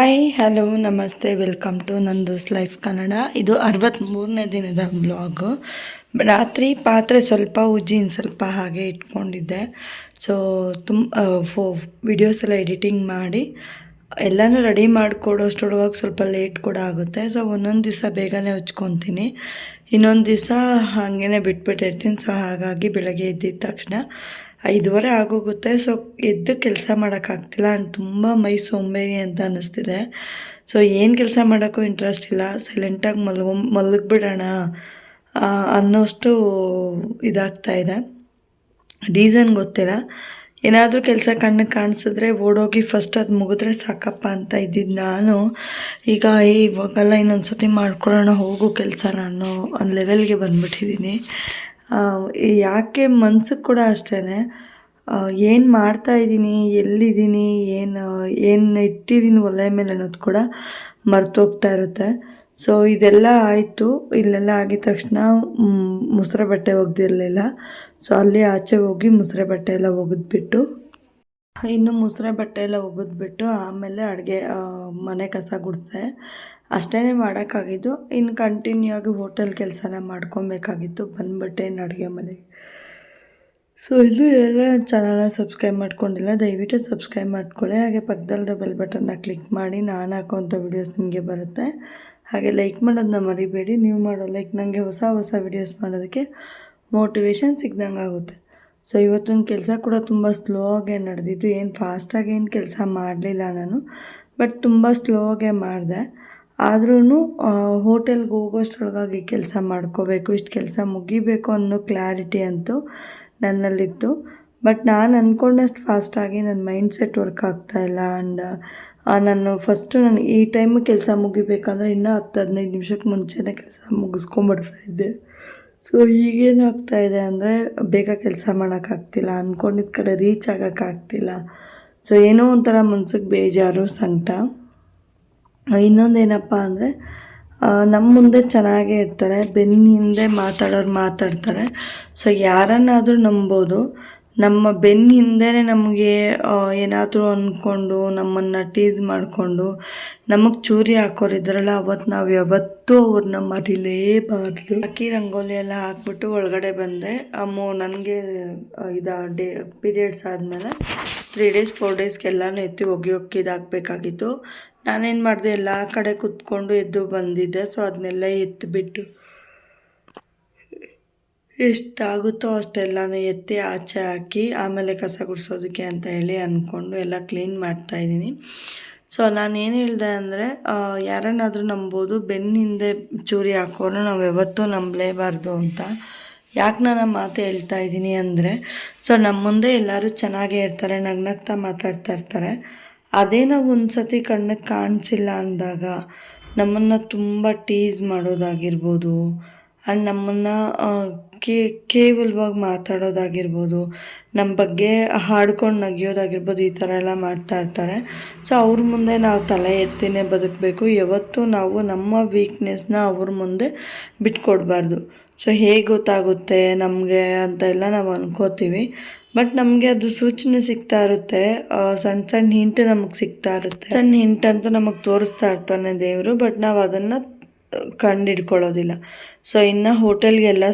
Hi hello ನಮಸ್ತೆ welcome to Nando's life Kannada ಇದು ಅರವತ್ತ್ಮೂರನೇ ದಿನದ ಬ್ಲಾಗು ರಾತ್ರಿ ಪಾತ್ರೆ ಸ್ವಲ್ಪ ಉಜ್ಜಿನ ಸ್ವಲ್ಪ ಹಾಗೆ ಇಟ್ಕೊಂಡಿದ್ದೆ. ಸೊ ತುಂಬ ಫೋ ವಿಡಿಯೋಸ್ ಎಲ್ಲ ಎಡಿಟಿಂಗ್ ಮಾಡಿ, ಎಲ್ಲನೂ ರೆಡಿ ಮಾಡಿಕೊಡೋಷ್ಟೊಡುವಾಗ ಸ್ವಲ್ಪ ಲೇಟ್ ಕೂಡ ಆಗುತ್ತೆ. ಸೊ ಒಂದೊಂದು ದಿವಸ ಬೇಗನೆ ಹಚ್ಕೊತೀನಿ ಇನ್ನೊಂದು ದಿವಸ ಹಾಗೇ ಬಿಟ್ಬಿಟ್ಟಿರ್ತೀನಿ. ಸೊ ಹಾಗಾಗಿ ಬೆಳಗ್ಗೆ ಎದ್ದಿದ ತಕ್ಷಣ ಐದುವರೆ ಆಗೋಗುತ್ತೆ. ಸೊ ಎದ್ದು ಕೆಲಸ ಮಾಡೋಕ್ಕಾಗ್ತಿಲ್ಲ ಆ್ಯಂಡ್ ತುಂಬ ಮೈ ಸೋಂಬೇರಿ ಅಂತ ಅನ್ನಿಸ್ತಿದೆ ಸೊ ಏನು ಕೆಲಸ ಮಾಡೋಕ್ಕೂ ಇಂಟ್ರೆಸ್ಟ್ ಇಲ್ಲ. ಸೈಲೆಂಟಾಗಿ ಮಲ್ಗೊ, ಮಲಗಿಬಿಡೋಣ ಅನ್ನೋಷ್ಟು ಇದಾಗ್ತಾ ಇದೆ. ರೀಸನ್ ಗೊತ್ತಿಲ್ಲ. ಏನಾದರೂ ಕೆಲಸ ಕಣ್ಣಿಗೆ ಕಾಣಿಸಿದ್ರೆ ಓಡೋಗಿ ಫಸ್ಟ್ ಅದು ಮುಗಿದ್ರೆ ಸಾಕಪ್ಪ ಅಂತ ಇದ್ದಿದ್ದು ನಾನು. ಈಗ, ಏ, ಇವಾಗೆಲ್ಲ ಇನ್ನೊಂದು ಸತಿ ಮಾಡ್ಕೊಳ್ಳೋಣ ಹೋಗು ಕೆಲಸ ನಾನು ಒಂದು ಲೆವೆಲ್ಗೆ ಬಂದುಬಿಟ್ಟಿದ್ದೀನಿ ಯಾಕೆ ಮನ್ಸಿಗೆ ಕೂಡ ಅಷ್ಟೇ ಏನು ಮಾಡ್ತಾ ಇದ್ದೀನಿ, ಎಲ್ಲಿದ್ದೀನಿ, ಏನು ಏನು ಇಟ್ಟಿದ್ದೀನಿ ಒಲೆ ಮೇಲೆ ಅನ್ನೋದು ಕೂಡ ಮರ್ತೋಗ್ತಾ ಇರುತ್ತೆ. ಸೊ ಇದೆಲ್ಲ ಆಯಿತು, ಇಲ್ಲೆಲ್ಲ ಆಗಿದ ತಕ್ಷಣ ಮುಸ್ರೆ ಬಟ್ಟೆ ಒಗೆದಿರಲಿಲ್ಲ. ಸೊ ಅಲ್ಲಿ ಆಚೆ ಹೋಗಿ ಮುಸ್ರೆ ಬಟ್ಟೆ ಎಲ್ಲ ಒಗೆದ್ಬಿಟ್ಟು, ಇನ್ನು ಮುಸ್ರೆ ಬಟ್ಟೆ ಎಲ್ಲ ಒಗೆದ್ಬಿಟ್ಟು ಆಮೇಲೆ ಅಡುಗೆ ಮನೆ ಕಸ ಗುಡಿಸ್ದೆ. ಅಷ್ಟೇ ಮಾಡೋಕ್ಕಾಗಿದ್ದು ಇನ್ನು ಕಂಟಿನ್ಯೂ ಆಗಿ ಹೋಟೆಲ್ ಕೆಲಸನ ಮಾಡ್ಕೊಬೇಕಾಗಿತ್ತು, ಬಂದ್ಬಿಟ್ಟೆ ಇನ್ನು ಅಡುಗೆ ಮನೆಗೆ. ಸೊ ಇದು ಎಲ್ಲ ಚಾನಲ್ನ ಸಬ್ಸ್ಕ್ರೈಬ್ ಮಾಡ್ಕೊಂಡಿಲ್ಲ, ದಯವಿಟ್ಟು ಸಬ್ಸ್ಕ್ರೈಬ್ ಮಾಡ್ಕೊಳ್ಳಿ. ಹಾಗೆ ಪಕ್ಕದಲ್ಲಿರೋ ಬೆಲ್ ಬಟನ್ನ ಕ್ಲಿಕ್ ಮಾಡಿ, ನಾನು ಹಾಕೋವಂಥ ವಿಡಿಯೋಸ್ ನಿಮಗೆ ಬರುತ್ತೆ. ಹಾಗೆ ಲೈಕ್ ಮಾಡೋದನ್ನ ಮರಿಬೇಡಿ. ನೀವು ಮಾಡೋ ಲೈಕ್ ನನಗೆ ಹೊಸ ಹೊಸ ವಿಡಿಯೋಸ್ ಮಾಡೋದಕ್ಕೆ ಮೋಟಿವೇಶನ್ ಸಿಗ್ದಂಗೆ ಆಗುತ್ತೆ. ಸೊ ಇವತ್ತಿನ ಕೆಲಸ ಕೂಡ ತುಂಬ ಸ್ಲೋ ಆಗೇ ನಡೆದಿತ್ತು. ಏನು ಫಾಸ್ಟಾಗಿ ಏನು ಕೆಲಸ ಮಾಡಲಿಲ್ಲ ನಾನು ಬಟ್ ತುಂಬ ಸ್ಲೋ ಆಗೇ ಮಾಡಿದೆ. ಆದ್ರೂ ಹೋಟೆಲ್ಗೆ ಹೋಗೋಷ್ಟ್ರೊಳಗಾಗಿ ಕೆಲಸ ಮಾಡ್ಕೋಬೇಕು, ಇಷ್ಟು ಕೆಲಸ ಮುಗಿಬೇಕು ಅನ್ನೋ ಕ್ಲಾರಿಟಿ ಅಂತೂ ನನ್ನಲ್ಲಿತ್ತು. ಬಟ್ ನಾನು ಅಂದ್ಕೊಂಡಷ್ಟು ಫಾಸ್ಟಾಗಿ ನನ್ನ ಮೈಂಡ್ ಸೆಟ್ ವರ್ಕ್ ಆಗ್ತಾಯಿಲ್ಲ ಆ್ಯಂಡ್ ನಾನು ಫಸ್ಟು ನಾನು ಈ ಟೈಮ್ ಕೆಲಸ ಮುಗಿಬೇಕಂದ್ರೆ ಇನ್ನೂ ಹತ್ತು ಹದಿನೈದು ನಿಮಿಷಕ್ಕೆ ಮುಂಚೆನೇ ಕೆಲಸ ಮುಗಿಸ್ಕೊಂಬಿಡ್ತಾ ಇದ್ದೆ. ಸೊ ಈಗೇನಾಗ್ತಾ ಇದೆ ಅಂದರೆ ಬೇಗ ಕೆಲಸ ಮಾಡೋಕ್ಕಾಗ್ತಿಲ್ಲ ಅಂದ್ಕೊಂಡಿದ್ದ ಕಡೆ ರೀಚ್ ಆಗೋಕ್ಕಾಗ್ತಿಲ್ಲ ಸೊ ಏನೋ ಒಂಥರ ಮನ್ಸಿಗೆ ಬೇಜಾರು, ಸಂಕಟ. ಇನ್ನೊಂದೇನಪ್ಪ ಅಂದರೆ ನಮ್ಮ ಮುಂದೆ ಚೆನ್ನಾಗೇ ಇರ್ತಾರೆ ಬೆನ್ನ ಹಿಂದೆ ಮಾತಾಡೋರು ಮಾತಾಡ್ತಾರೆ. ಸೊ ಯಾರನ್ನಾದರೂ ನಂಬೋದು. ನಮ್ಮ ಬೆನ್ನ ಹಿಂದೆನೇ ನಮಗೆ ಏನಾದರೂ ಅಂದ್ಕೊಂಡು ನಮ್ಮನ್ನು ಟೀಸ್ ಮಾಡಿಕೊಂಡು, ನಮಗೆ ಚೂರಿ ಹಾಕೋರಿದ್ರಲ್ಲ ಅವತ್ತು ನಾವು ಯಾವತ್ತೂ ಅವ್ರನ್ನ ಮರಿಲೇಬಾರ್ದು. ಅಕ್ಕಿ ರಂಗೋಲಿ ಎಲ್ಲ ಹಾಕ್ಬಿಟ್ಟು ಒಳಗಡೆ ಬಂದೆ. ಅಮ್ಮು ನನಗೆ ಇದು ಡೇ, ಪೀರಿಯಡ್ಸ್ ಆದಮೇಲೆ ತ್ರೀ ಡೇಸ್ ಫೋರ್ ಡೇಸ್ಗೆಲ್ಲನೂ ಎತ್ತಿ ಒಗಿ ಒಕ್ಕಿದಾಕಬೇಕಾಗಿತ್ತು ನಾನೇನು ಮಾಡಿದೆ, ಎಲ್ಲ ಕಡೆ ಕುತ್ಕೊಂಡು ಎದ್ದು ಬಂದಿದ್ದೆ. ಸೊ ಅದನ್ನೆಲ್ಲ ಎತ್ತಿಬಿಟ್ಟು ಎಷ್ಟಾಗುತ್ತೋ ಅಷ್ಟೆಲ್ಲನೂ ಎತ್ತಿ ಆಚೆ ಹಾಕಿ ಆಮೇಲೆ ಕಸ ಗುಡಿಸೋದಕ್ಕೆ ಅಂತ ಹೇಳಿ ಅಂದ್ಕೊಂಡು ಎಲ್ಲ ಕ್ಲೀನ್ ಮಾಡ್ತಾಯಿದ್ದೀನಿ ಸೊ ನಾನು ಏನು ಹೇಳಿದೆ ಅಂದರೆ ಯಾರನ್ನಾದರೂ ನಂಬೋದು ಬೆನ್ನ ಹಿಂದೆ ಚೂರಿ ಹಾಕೋರು ನಾವು ಯಾವತ್ತೂ ನಂಬಲೇಬಾರ್ದು ಅಂತ. ಯಾಕೆ ನಾನು ಮಾತು ಹೇಳ್ತಾ ಇದ್ದೀನಿ ಅಂದರೆ ಸೊ ನಮ್ಮ ಮುಂದೆ ಎಲ್ಲರೂ ಚೆನ್ನಾಗೇ ಇರ್ತಾರೆ, ನಗ್ನಗ್ತಾ ಮಾತಾಡ್ತಾ ಇರ್ತಾರೆ. ಅದೇ ನಾವು ಒಂದು ಸತಿ ಕಣ್ಣಿಗೆ ಕಾಣಿಸಿಲ್ಲ ಅಂದಾಗ ನಮ್ಮನ್ನು ತುಂಬ ಟೀಸ್ ಮಾಡೋದಾಗಿರ್ಬೋದು ಆ್ಯಂಡ್ ನಮ್ಮನ್ನು ಕೇ, ಕೇವಲವಾಗಿ ಮಾತಾಡೋದಾಗಿರ್ಬೋದು ನಮ್ಮ ಬಗ್ಗೆ ಹಾಡ್ಕೊಂಡು ನಗಿಯೋದಾಗಿರ್ಬೋದು, ಈ ಥರ ಎಲ್ಲ ಮಾಡ್ತಾ ಇರ್ತಾರೆ. ಸೊ ಅವ್ರ ಮುಂದೆ ನಾವು ತಲೆ ಎತ್ತಿನೇ ಬದುಕಬೇಕು. ಯಾವತ್ತೂ ನಾವು ನಮ್ಮ ವೀಕ್ನೆಸ್ನ ಅವ್ರ ಮುಂದೆ ಬಿಟ್ಕೊಡ್ಬಾರ್ದು. ಸೊ ಹೇಗೆ ಗೊತ್ತಾಗುತ್ತೆ ನಮಗೆ ಅಂತ ಎಲ್ಲ ನಾವು ಅನ್ಕೋತೀವಿ. ಬಟ್ ನಮಗೆ ಅದು ಸೂಚನೆ ಸಿಗ್ತಾ ಇರುತ್ತೆ. ಸಣ್ಣ ಸಣ್ಣ ಹಿಂಟ್ ನಮಗೆ ಸಿಗ್ತಾ ಇರುತ್ತೆ. ಸಣ್ಣ ಹಿಂಟ್ ಅಂತೂ ನಮಗೆ ತೋರಿಸ್ತಾ ಇರ್ತಾನೆ ದೇವರು ಬಟ್ ನಾವು ಅದನ್ನು ಕಂಡು ಸೊ ಇನ್ನು ಹೋಟೆಲ್ಗೆಲ್ಲ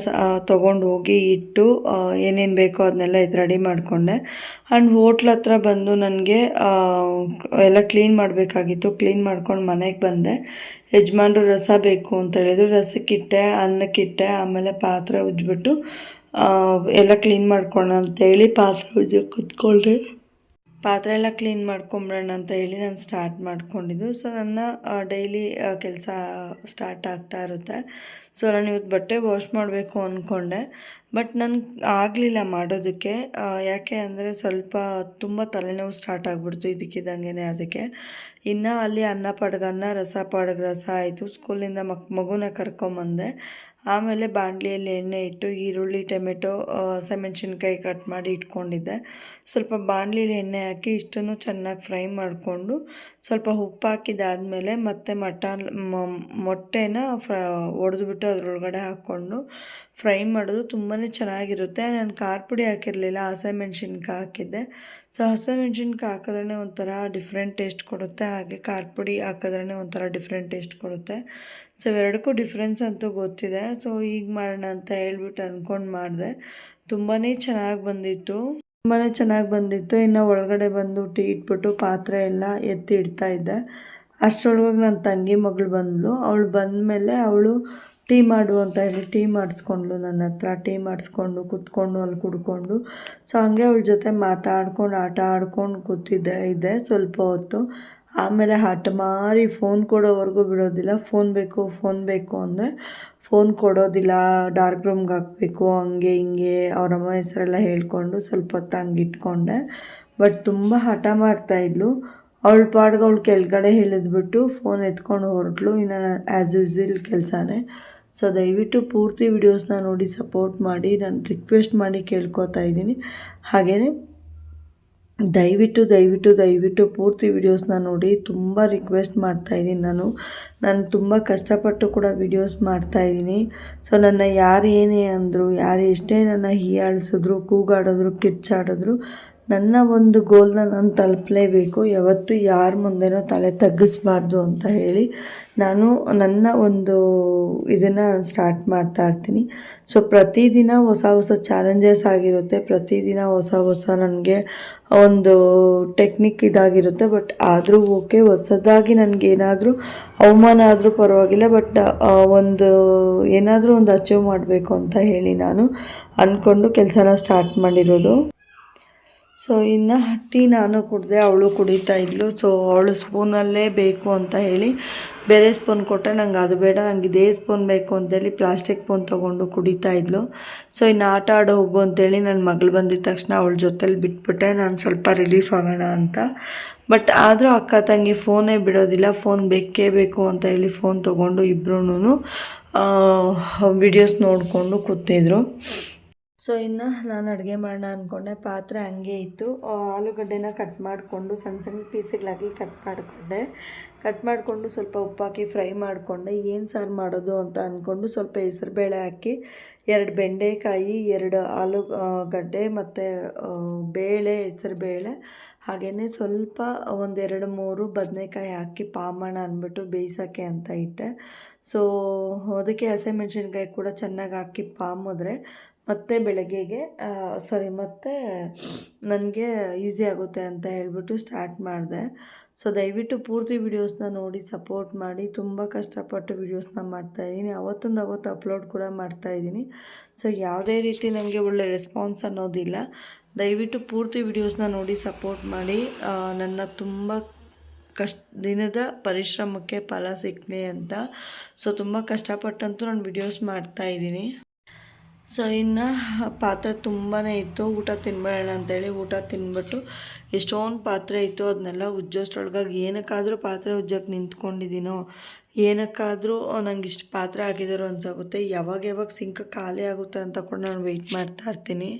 ತೊಗೊಂಡು ಹೋಗಿ ಇಟ್ಟು ಏನೇನು ಬೇಕೋ ಅದನ್ನೆಲ್ಲ ಇದು ರೆಡಿ ಮಾಡಿಕೊಂಡೆ. ಆ್ಯಂಡ್ ಹೋಟ್ಲ್ ಹತ್ರ ಬಂದು ನನಗೆ ಎಲ್ಲ ಕ್ಲೀನ್ ಮಾಡಬೇಕಾಗಿತ್ತು. ಕ್ಲೀನ್ ಮಾಡ್ಕೊಂಡು ಮನೆಗೆ ಬಂದೆ. ಯಜಮಾನ್ರು ರಸ ಬೇಕು ಅಂತ ಹೇಳಿದ್ರು. ರಸಕ್ಕಿಟ್ಟೆ, ಅನ್ನಕ್ಕಿಟ್ಟೆ, ಆಮೇಲೆ ಪಾತ್ರೆ ಉಜ್ಜಿಬಿಟ್ಟು ಎಲ್ಲ ಕ್ಲೀನ್ ಮಾಡ್ಕೊಳ್ಳೋಣ ಅಂತೇಳಿ ಪಾತ್ರೆ ಕೂತ್ಕೊಂಡೆ ಪಾತ್ರೆ ಎಲ್ಲ ಕ್ಲೀನ್ ಮಾಡ್ಕೊಂಬಿಡೋಣ ಅಂತ ಹೇಳಿ ನಾನು ಸ್ಟಾರ್ಟ್ ಮಾಡ್ಕೊಂಡಿದ್ದು. ಸೊ ನನ್ನ ಡೈಲಿ ಕೆಲಸ ಸ್ಟಾರ್ಟ್ ಆಗ್ತಾ ಇರುತ್ತೆ. ಸೊ ನಾನು ಇವತ್ತು ಬಟ್ಟೆ ವಾಶ್ ಮಾಡಬೇಕು ಅಂದ್ಕೊಂಡೆ ಬಟ್ ನನಗೆ ಆಗಲಿಲ್ಲ ಮಾಡೋದಕ್ಕೆ. ಯಾಕೆ ಅಂದರೆ ಸ್ವಲ್ಪ ತುಂಬ ತಲೆನೋವು ಸ್ಟಾರ್ಟ್ ಆಗಿಬಿಡ್ತು ಇದಕ್ಕಿದ್ದಂಗೆ ಅದಕ್ಕೆ. ಇನ್ನು ಅಲ್ಲಿ ಅನ್ನ ಪಡ್ಗನ್ನ, ರಸ ಪಡ್ಗ, ರಸ ಆಯಿತು. ಸ್ಕೂಲಿಂದ ಮಕ್, ಮಗುನ ಕರ್ಕೊಂಬಂದೆ. ಆಮೇಲೆ ಬಾಣಲಿಯಲ್ಲಿ ಎಣ್ಣೆ ಇಟ್ಟು ಈರುಳ್ಳಿ, ಟೊಮೆಟೊ ಹಸಿಮೆಣ್ಸಿನ್ಕಾಯಿ ಕಟ್ ಮಾಡಿ ಇಟ್ಕೊಂಡಿದ್ದೆ. ಸ್ವಲ್ಪ ಬಾಣಲಿಯಲ್ಲಿ ಎಣ್ಣೆ ಹಾಕಿ ಇಷ್ಟನ್ನು ಚೆನ್ನಾಗಿ ಫ್ರೈ ಮಾಡಿಕೊಂಡು ಸ್ವಲ್ಪ ಉಪ್ಪು ಹಾಕಿದಾದಮೇಲೆ ಮತ್ತೆ ಮಟನ್ ಮೊಟ್ಟೆನ ಫ್ರ, ಒಡೆದ್ಬಿಟ್ಟು ಅದರೊಳಗಡೆ ಹಾಕ್ಕೊಂಡು ಫ್ರೈ ಮಾಡೋದು ತುಂಬಾ ಚೆನ್ನಾಗಿರುತ್ತೆ. ನಾನು ಖಾರ ಪುಡಿ ಹಾಕಿರಲಿಲ್ಲ ಹಸಿಮೆಣ್ಸಿನ್ಕಾಯಿ ಹಾಕಿದ್ದೆ. ಸೊ ಹಸಿಮೆಣ್ಸಿನ್ಕಾಯಿ ಹಾಕಿದ್ರೆ ಒಂಥರ ಡಿಫ್ರೆಂಟ್ ಟೇಸ್ಟ್ ಕೊಡುತ್ತೆ. ಹಾಗೆ ಖಾರ ಪುಡಿ ಹಾಕಿದ್ರೆ ಒಂಥರ ಡಿಫ್ರೆಂಟ್ ಟೇಸ್ಟ್ ಕೊಡುತ್ತೆ. ಸೊ ಎರಡಕ್ಕೂ ಡಿಫ್ರೆನ್ಸ್ ಅಂತೂ ಗೊತ್ತಿದೆ. ಸೊ ಈಗ ಮಾಡೋಣ ಅಂತ ಹೇಳ್ಬಿಟ್ಟು ಅಂದ್ಕೊಂಡು ಮಾಡಿದೆ. ತುಂಬಾ ಚೆನ್ನಾಗಿ ಬಂದಿತ್ತು. ತುಂಬಾ ಚೆನ್ನಾಗಿ ಬಂದಿತ್ತು. ಇನ್ನು ಒಳಗಡೆ ಬಂದು ಟೀ ಇಟ್ಬಿಟ್ಟು ಪಾತ್ರೆ ಎಲ್ಲ ಎತ್ತಿ ಇಡ್ತಾ ಇದ್ದೆ. ಅಷ್ಟರೊಳಗೆ ನನ್ನ ತಂಗಿ ಮಗಳು ಬಂದಳು. ಅವಳು ಬಂದಮೇಲೆ ಅವಳು ಟೀ ಮಾಡು ಅಂತ ಹೇಳಿ ಟೀ ಮಾಡಿಸ್ಕೊಂಡ್ಳು ನನ್ನ ಹತ್ರ. ಟೀ ಮಾಡಿಸ್ಕೊಂಡು ಕುತ್ಕೊಂಡು ಅಲ್ಲಿ ಕುಡ್ಕೊಂಡು. ಸೊ ಹಂಗೆ ಅವಳ ಜೊತೆ ಮಾತಾಡ್ಕೊಂಡು, ಆಟ ಆಡ್ಕೊಂಡು ಕೂತಿದ್ದೆ. ಇದ್ದೆ ಸ್ವಲ್ಪ ಹೊತ್ತು. ಆಮೇಲೆ ಹಠ ಮಾರಿ ಫೋನ್ ಕೊಡೋವರೆಗೂ ಬಿಡೋದಿಲ್ಲ. ಫೋನ್ ಬೇಕು ಫೋನ್ ಬೇಕು ಅಂದರೆ ಫೋನ್ ಕೊಡೋದಿಲ್ಲ. ಡಾರ್ಕ್ ರೂಮ್ಗೆ ಹಾಕಬೇಕು, ಹಂಗೆ ಹಿಂಗೆ ಅವರಮ್ಮ ಹೆಸರೆಲ್ಲ ಹೇಳ್ಕೊಂಡು ಸ್ವಲ್ಪ ಹೊತ್ತು ಹಂಗೆ ಇಟ್ಕೊಂಡೆ. ಬಟ್ ತುಂಬ ಹಠ ಮಾಡ್ತಾಯಿದ್ಲು ಅವಳ ಪಾಡ್ಗೆ ಅವಳು ಕೆಳಗಡೆ ಹೇಳಿದ್ಬಿಟ್ಟು ಫೋನ್ ಎತ್ಕೊಂಡು ಹೊರಟ್ಲು ಇನ್ನು ಆ್ಯಸ್ ಯೂಸ್ವಲ್ ಕೆಲಸನೇ. ಸೊ ದಯವಿಟ್ಟು ಪೂರ್ತಿ ವಿಡಿಯೋಸ್ನ ನೋಡಿ ಸಪೋರ್ಟ್ ಮಾಡಿ, ನಾನು ರಿಕ್ವೆಸ್ಟ್ ಮಾಡಿ ಕೇಳ್ಕೊತಾ ಇದ್ದೀನಿ. ಹಾಗೆಯೇ ದಯವಿಟ್ಟು ದಯವಿಟ್ಟು ದಯವಿಟ್ಟು ಪೂರ್ತಿ ವಿಡಿಯೋಸ್ನ ನೋಡಿ, ತುಂಬ ರಿಕ್ವೆಸ್ಟ್ ಮಾಡ್ತಾಯಿದ್ದೀನಿ ನಾನು. ನಾನು ತುಂಬ ಕಷ್ಟಪಟ್ಟು ಕೂಡ ವಿಡಿಯೋಸ್ ಮಾಡ್ತಾಯಿದ್ದೀನಿ ಸೊ ನನ್ನ ಯಾರು ಏನೇ ಅಂದರು, ಯಾರು ಎಷ್ಟೇ ನನ್ನ ಹೀಯಾಳಿಸಿದ್ರು, ಕೂಗಾಡಿದ್ರು, ಕಿರ್ಚಾಡಿದ್ರು ನನ್ನ ಒಂದು ಗೋಲ್ನ ನಾನು ತಲುಪಲೇಬೇಕು, ಯಾವತ್ತೂ ಯಾರ ಮುಂದೆನೋ ತಲೆ ತಗ್ಗಿಸ್ಬಾರ್ದು ಅಂತ ಹೇಳಿ ನಾನು ನನ್ನ ಒಂದು ಇದನ್ನು ಸ್ಟಾರ್ಟ್ ಮಾಡ್ತಾ ಇರ್ತೀನಿ. ಸೊ ಪ್ರತಿದಿನ ಹೊಸ ಹೊಸ ಚಾಲೆಂಜಸ್ ಆಗಿರುತ್ತೆ, ಪ್ರತಿದಿನ ಹೊಸ ಹೊಸ ನನಗೆ ಒಂದು ಟೆಕ್ನಿಕ್ ಇದಾಗಿರುತ್ತೆ ಬಟ್ ಆದರೂ ಓಕೆ ಹೊಸದಾಗಿ ನನಗೇನಾದರೂ ಅವಮಾನ ಆದರೂ ಪರವಾಗಿಲ್ಲ ಬಟ್ ಒಂದು ಏನಾದರೂ ಒಂದು ಅಚೀವ್ ಮಾಡಬೇಕು ಅಂತ ಹೇಳಿ ನಾನು ಅಂದ್ಕೊಂಡು ಕೆಲಸನ ಸ್ಟಾರ್ಟ್ ಮಾಡಿರೋದು. ಸೊ ಇನ್ನು ಟೀ ನಾನು ಕುಡಿದೆ, ಅವಳು ಕುಡಿತಾ ಇದ್ಲು. ಸೊ ಅವಳು ಸ್ಪೂನಲ್ಲೇ ಬೇಕು ಅಂತ ಹೇಳಿ ಬೇರೆ ಸ್ಪೂನ್ ಕೊಟ್ಟರೆ ನಂಗೆ ಅದು ಬೇಡ, ನಂಗೆ ಇದೇ ಸ್ಪೂನ್ ಬೇಕು ಅಂತೇಳಿ ಪ್ಲಾಸ್ಟಿಕ್ ಸ್ಪೂನ್ ತೊಗೊಂಡು ಕುಡಿತಾ ಇದ್ಲು. ಸೊ ಇನ್ನು ಆಟ ಆಡೋ ಹೋಗು ಅಂತೇಳಿ ನನ್ನ ಮಗಳು ಬಂದಿದ್ದ ತಕ್ಷಣ ಅವಳ ಜೊತೇಲಿ ಬಿಟ್ಬಿಟ್ಟೆ. ನಾನು ಸ್ವಲ್ಪ ರಿಲೀಫ್ ಆಗೋಣ ಅಂತ. ಬಟ್ ಆದರೂ ಅಕ್ಕ ತಂಗಿ ಫೋನೇ ಬಿಡೋದಿಲ್ಲ ಫೋನ್ ಬೇಕೇ ಬೇಕು ಅಂತ ಹೇಳಿ ಫೋನ್ ತೊಗೊಂಡು ಇಬ್ಬರೂ ವಿಡಿಯೋಸ್ ನೋಡಿಕೊಂಡು ಕೂತಿದ್ರು. ಸೊ ಇನ್ನು ನಾನು ಅಡುಗೆ ಮಾಡೋಣ ಅಂದ್ಕೊಂಡೆ ಪಾತ್ರೆ ಹಂಗೆ ಇತ್ತು. ಆಲೂಗಡ್ಡೆನ ಕಟ್ ಮಾಡಿಕೊಂಡು ಸಣ್ಣ ಸಣ್ಣ ಪೀಸ್ಗಳಾಗಿ ಕಟ್ ಮಾಡಿಕೊಂಡೆ. ಕಟ್ ಮಾಡಿಕೊಂಡು ಸ್ವಲ್ಪ ಉಪ್ಪಾಕಿ ಫ್ರೈ ಮಾಡಿಕೊಂಡೆ. ಏನು ಸಾರು ಮಾಡೋದು ಅಂತ ಅಂದ್ಕೊಂಡು ಸ್ವಲ್ಪ ಹೆಸರುಬೇಳೆ ಹಾಕಿ, ಎರಡು ಬೆಂಡೆಕಾಯಿ, ಎರಡು ಆಲೂಗಡ್ಡೆ ಮತ್ತು ಬೇಳೆ, ಹೆಸರುಬೇಳೆ ಹಾಗೆಯೇ ಸ್ವಲ್ಪ ಒಂದೆರಡು ಮೂರು ಬದನೆಕಾಯಿ ಹಾಕಿ ಪಾಮಣ ಅಂದ್ಬಿಟ್ಟು ಬೇಯಿಸೋಕ್ಕೆ ಅಂತ ಇಟ್ಟೆ. ಸೊ ಅದಕ್ಕೆ ಹಸಿಮೆಣ್ಸಿನ್ಕಾಯಿ ಕೂಡ ಚೆನ್ನಾಗಿ ಹಾಕಿ ಪಾಮಿದ್ರೆ ಮತ್ತು ಬೆಳಗ್ಗೆಗೆ ಸಾರಿ ಮತ್ತೆ ನನಗೆ ಈಸಿ ಆಗುತ್ತೆ ಅಂತ ಹೇಳಿಬಿಟ್ಟು ಸ್ಟಾರ್ಟ್ ಮಾಡಿದೆ. ಸೊ ದಯವಿಟ್ಟು ಪೂರ್ತಿ ವೀಡಿಯೋಸ್ನ ನೋಡಿ ಸಪೋರ್ಟ್ ಮಾಡಿ. ತುಂಬ ಕಷ್ಟಪಟ್ಟು ವಿಡಿಯೋಸ್ನ ಮಾಡ್ತಾಯಿದ್ದೀನಿ ಅವತ್ತೊಂದು ಅವತ್ತು ಅಪ್ಲೋಡ್ ಕೂಡ ಮಾಡ್ತಾಯಿದ್ದೀನಿ ಸೊ ಯಾವುದೇ ರೀತಿ ನನಗೆ ಒಳ್ಳೆ ರೆಸ್ಪಾನ್ಸ್ ಅನ್ನೋದಿಲ್ಲ. ದಯವಿಟ್ಟು ಪೂರ್ತಿ ವೀಡಿಯೋಸ್ನ ನೋಡಿ ಸಪೋರ್ಟ್ ಮಾಡಿ. ನನ್ನ ತುಂಬ ಕಷ್ಟ, ದಿನದ ಪರಿಶ್ರಮಕ್ಕೆ ಫಲ ಸಿಕ್ಕಲಿ ಅಂತ. ಸೊ ತುಂಬ ಕಷ್ಟಪಟ್ಟಂತೂ ನಾನು ವಿಡಿಯೋಸ್ ಮಾಡ್ತಾಯಿದ್ದೀನಿ ಸೊ ಇನ್ನು ಪಾತ್ರೆ ತುಂಬಾ ಇತ್ತು. ಊಟ ತಿನ್ಬೇಡ ಅಂತೇಳಿ ಊಟ ತಿನ್ಬಿಟ್ಟು ಎಷ್ಟೊಂದು ಪಾತ್ರೆ ಇತ್ತು. ಅದನ್ನೆಲ್ಲ ಉಜ್ಜೋಷ್ಟ್ರೊಳಗಾಗಿ ಏನಕ್ಕಾದರೂ ಪಾತ್ರೆ ಉಜ್ಜೋಕೆ ನಿಂತ್ಕೊಂಡಿದ್ದೀನೋ ಏನಕ್ಕಾದರೂ ನಂಗೆ ಇಷ್ಟು ಪಾತ್ರೆ ಹಾಕಿದಾರೋ ಅನ್ಸಾಗುತ್ತೆ. ಯಾವಾಗ ಯಾವಾಗ ಸಿಂಕ್ ಖಾಲಿ ಆಗುತ್ತೆ ಅಂತ ಕೂಡ ನಾನು ವೆಯ್ಟ್ ಮಾಡ್ತಾ ಇರ್ತೀನಿ.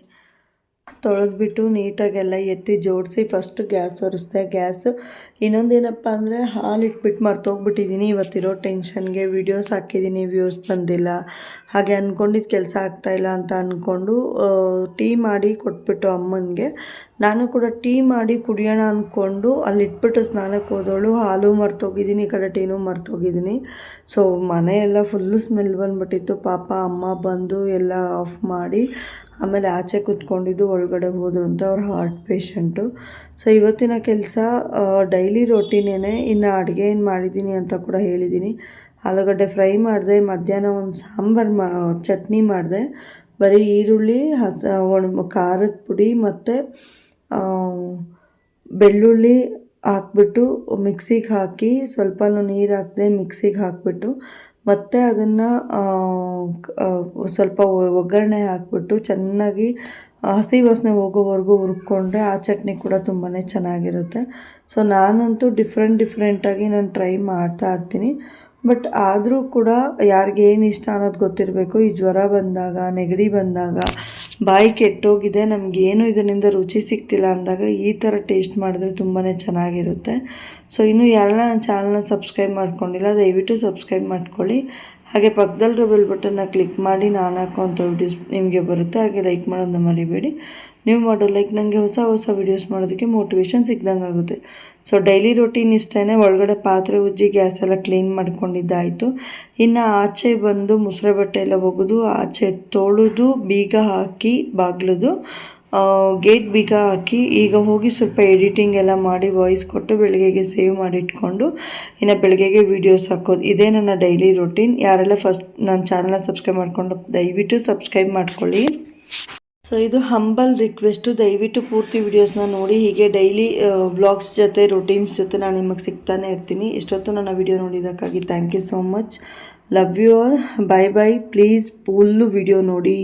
ತೊಳೆದ್ಬಿಟ್ಟು ನೀಟಾಗೆಲ್ಲ ಎತ್ತಿ ಜೋಡಿಸಿ ಫಸ್ಟ್ ಗ್ಯಾಸ್ ಒರೆಸ್ದೆ. ಗ್ಯಾಸು ಇನ್ನೊಂದೇನಪ್ಪ ಅಂದರೆ ಹಾಲು ಇಟ್ಬಿಟ್ಟು ಮರ್ತೋಗ್ಬಿಟ್ಟಿದ್ದೀನಿ ಇವತ್ತಿರೋ ಟೆನ್ಷನ್ಗೆ ವೀಡಿಯೋಸ್ ಹಾಕಿದ್ದೀನಿ ವ್ಯೂಸ್ ಬಂದಿಲ್ಲ. ಹಾಗೆ ಅಂದ್ಕೊಂಡಿದ್ದು ಕೆಲಸ ಆಗ್ತಾಯಿಲ್ಲ ಅಂತ ಅಂದ್ಕೊಂಡು ಟೀ ಮಾಡಿ ಕೊಟ್ಬಿಟ್ಟು ಅಮ್ಮನಿಗೆ. ನಾನು ಕೂಡ ಟೀ ಮಾಡಿ ಕುಡಿಯೋಣ ಅಂದ್ಕೊಂಡು ಅಲ್ಲಿ ಇಟ್ಬಿಟ್ಟು ಸ್ನಾನಕ್ಕೆ ಹೋದವಳು. ಹಾಲು ಮರ್ತೋಗಿದ್ದೀನಿ ಈ ಕಡೆ ಟೀನೂ ಮರ್ತೋಗಿದ್ದೀನಿ ಸೊ ಮನೆಯೆಲ್ಲ ಫುಲ್ಲು ಸ್ಮೆಲ್ ಬಂದುಬಿಟ್ಟಿತ್ತು. ಪಾಪ ಅಮ್ಮ ಬಂದು ಎಲ್ಲ ಆಫ್ ಮಾಡಿ ಆಮೇಲೆ ಆಚೆ ಕೂತ್ಕೊಂಡಿದ್ದು ಒಳಗಡೆ ಹೋದರು ಅಂತ ಅವ್ರ ಹಾರ್ಟ್ ಪೇಷಂಟು ಸೊ ಇವತ್ತಿನ ಕೆಲಸ ಡೈಲಿ ರೊಟೀನೇ ಇನ್ನು ಅಡುಗೆ ಏನು ಮಾಡಿದ್ದೀನಿ ಅಂತ ಕೂಡ ಹೇಳಿದ್ದೀನಿ. ಆಲೂಗಡ್ಡೆ ಫ್ರೈ ಮಾಡಿದೆ, ಮಧ್ಯಾಹ್ನ ಒಂದು ಸಾಂಬಾರು ಮಾ, ಚಟ್ನಿ ಮಾಡಿದೆ. ಬರೀ ಈರುಳ್ಳಿ, ಹಸ, ಒಣ, ಖಾರದ ಪುಡಿ ಮತ್ತು ಬೆಳ್ಳುಳ್ಳಿ ಹಾಕ್ಬಿಟ್ಟು ಮಿಕ್ಸಿಗೆ ಹಾಕಿ, ಸ್ವಲ್ಪ ನೀರು ಹಾಕಿದೆ ಮಿಕ್ಸಿಗೆ ಹಾಕಿಬಿಟ್ಟು ಮತ್ತು ಅದನ್ನು ಸ್ವಲ್ಪ ಒಗ್ಗರಣೆ ಹಾಕ್ಬಿಟ್ಟು ಚೆನ್ನಾಗಿ ಹಸಿ ವಾಸನೆ ಹೋಗೋವರೆಗೂ ಹುರ್ಕೊಂಡ್ರೆ ಆ ಚಟ್ನಿ ಕೂಡ ತುಂಬಾ ಚೆನ್ನಾಗಿರುತ್ತೆ. ಸೊ ನಾನಂತೂ ಡಿಫ್ರೆಂಟ್ ಡಿಫ್ರೆಂಟಾಗಿ ನಾನು ಟ್ರೈ ಮಾಡ್ತಾ ಇರ್ತೀನಿ. ಬಟ್ ಆದರೂ ಕೂಡ ಯಾರಿಗೇನು ಇಷ್ಟ ಅನ್ನೋದು ಗೊತ್ತಿರಬೇಕು. ಈ ಜ್ವರ ಬಂದಾಗ, ನೆಗಡಿ ಬಂದಾಗ ಬಾಯಿ ಕೆಟ್ಟೋಗಿದೆ ನಮಗೇನು ಇದರಿಂದ ರುಚಿ ಸಿಗ್ತಿಲ್ಲ ಅಂದಾಗ ಈ ಥರ ಟೇಸ್ಟ್ ಮಾಡಿದ್ರೆ ತುಂಬಾ ಚೆನ್ನಾಗಿರುತ್ತೆ. ಸೊ, ಇನ್ನೂ ಯಾರೆಲ್ಲ ನನ್ನ ಚಾನಲ್ನ ಸಬ್ಸ್ಕ್ರೈಬ್ ಮಾಡ್ಕೊಂಡಿಲ್ಲ, ದಯವಿಟ್ಟು ಸಬ್ಸ್ಕ್ರೈಬ್ ಮಾಡ್ಕೊಳ್ಳಿ. ಹಾಗೆ ಪಕ್ಕದಲ್ಲಿ ಬೆಲ್ ಬಟನ್ನ ಕ್ಲಿಕ್ ಮಾಡಿ, ನಾನು ಹಾಕೋಂಥ ವಿಡಿಯೋಸ್ ನಿಮಗೆ ಬರುತ್ತೆ. ಹಾಗೆ ಲೈಕ್ ಮಾಡೋದನ್ನ ಮರಿಬೇಡಿ. ನೀವು ಮಾಡೋ ಲೈಕ್ ನನಗೆ ಹೊಸ ಹೊಸ ವೀಡಿಯೋಸ್ ಮಾಡೋದಕ್ಕೆ ಮೋಟಿವೇಶನ್ ಸಿಗ್ದಂಗೆ ಆಗುತ್ತೆ. ಸೊ ಡೈಲಿ ರೊಟೀನ್ ಇಷ್ಟೇ ಒಳಗಡೆ ಪಾತ್ರೆ ಉಜ್ಜಿ ಗ್ಯಾಸ್ ಎಲ್ಲ ಕ್ಲೀನ್ ಮಾಡ್ಕೊಂಡಿದ್ದಾಯಿತು. ಇನ್ನು ಆಚೆ ಬಂದು ಮುಸ್ರೆ ಬಟ್ಟೆ ಎಲ್ಲ ಒಗೆದು, ಆಚೆ ತೊಳೆದು ಬೀಗ ಹಾಕಿ, ಬಾಗ್ಲದು ಗೇಟ್ ಬೀಗ ಹಾಕಿ, ಈಗ ಹೋಗಿ ಸ್ವಲ್ಪ ಎಡಿಟಿಂಗ್ ಎಲ್ಲ ಮಾಡಿ ವಾಯ್ಸ್ ಕೊಟ್ಟು ಬೆಳಗ್ಗೆಗೆ ಸೇವ್ ಮಾಡಿ ಇಟ್ಕೊಂಡು, ಇನ್ನು ಬೆಳಗ್ಗೆಗೆ ವೀಡಿಯೋಸ್ ಹಾಕೋದು. ಇದೇ ನನ್ನ ಡೈಲಿ ರೊಟೀನ್ ಯಾರೆಲ್ಲ ಫಸ್ಟ್ ನನ್ನ ಚಾನಲ್ನ ಸಬ್ಸ್ಕ್ರೈಬ್ ಮಾಡಿಕೊಂಡು ದಯವಿಟ್ಟು ಸಬ್ಸ್ಕ್ರೈಬ್ ಮಾಡ್ಕೊಳ್ಳಿ. ಸೊ ಇದು ಹಂಬಲ್ ರಿಕ್ವೆಸ್ಟು ದಯವಿಟ್ಟು ಪೂರ್ತಿ ವೀಡಿಯೋಸ್ನ ನೋಡಿ. ಹೀಗೆ ಡೈಲಿ ವ್ಲಾಗ್ಸ್ ಜೊತೆ ರೊಟೀನ್ಸ್ ಜೊತೆ ನಾನು ನಿಮಗೆ ಸಿಗ್ತಾನೆ ಇರ್ತೀನಿ. ಇಷ್ಟೊತ್ತು ನನ್ನ video ನೋಡಿದ್ದಕ್ಕಾಗಿ thank you so much love you all bye bye please full video ನೋಡಿ.